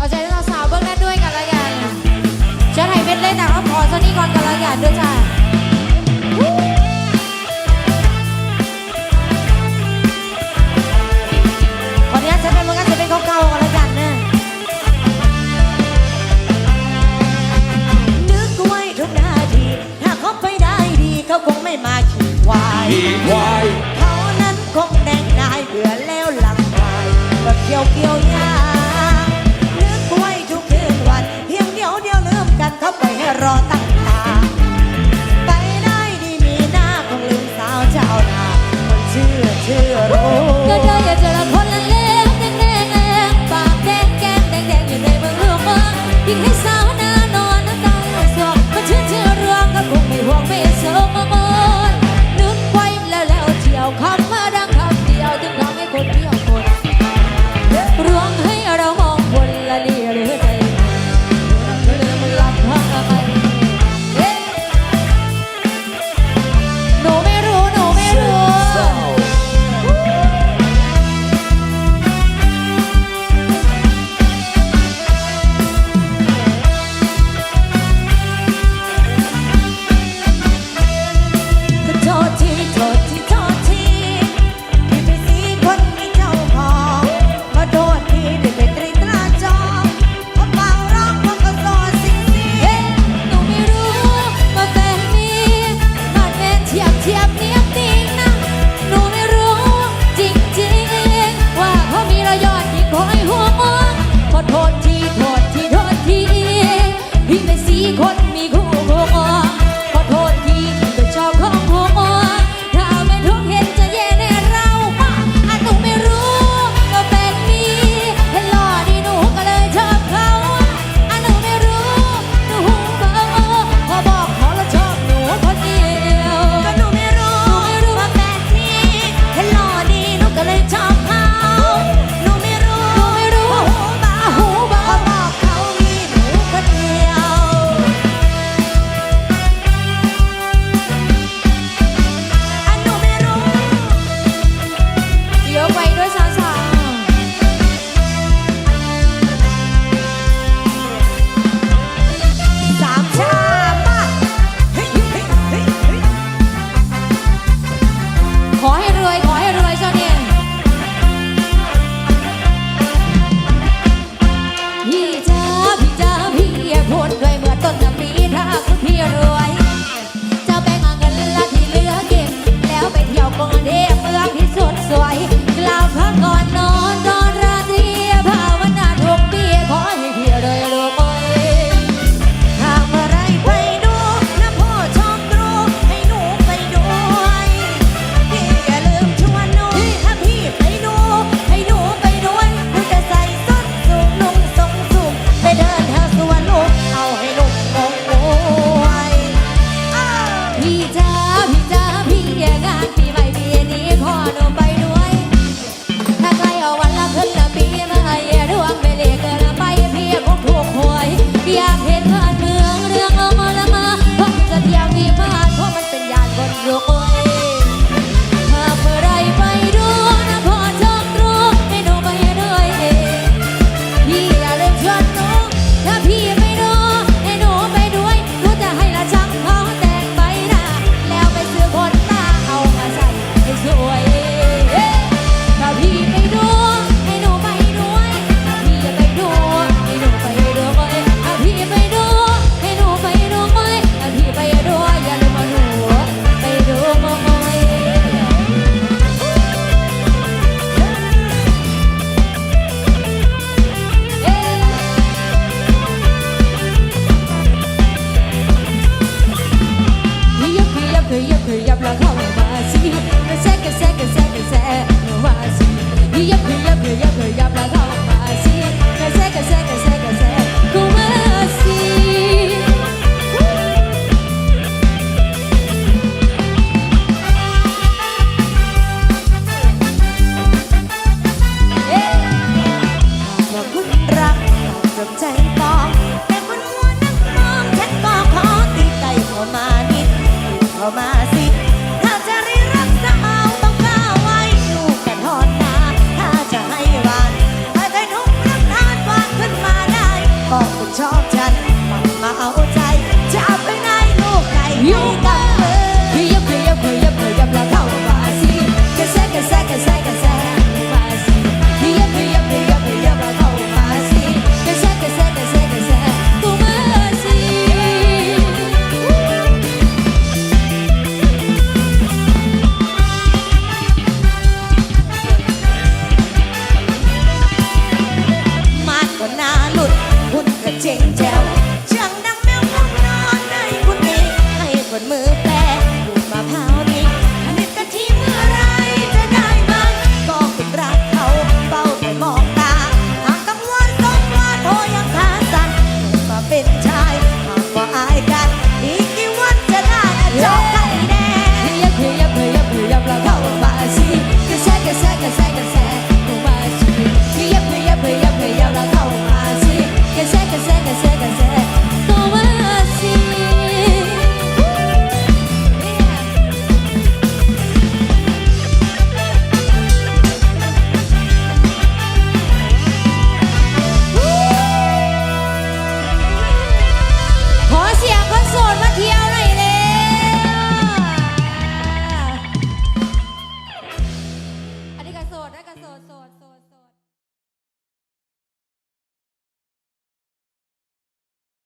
เอาใจสาวเบื้องแน้ด้วยกันละกันเชิญห้เวทเล่นแต่งแล้วขอสนี่ก่อนกันละยันด้วยจ้าขออนี้าตใช้เป็นเมืองกันจะเป็นเขาเก่ากันละกันเนี่ยนึกไว้ทุกนาที ถ้าเขาไปได้ดีเขาคงไม่มาขี่วาย Porque คนมีคู่คง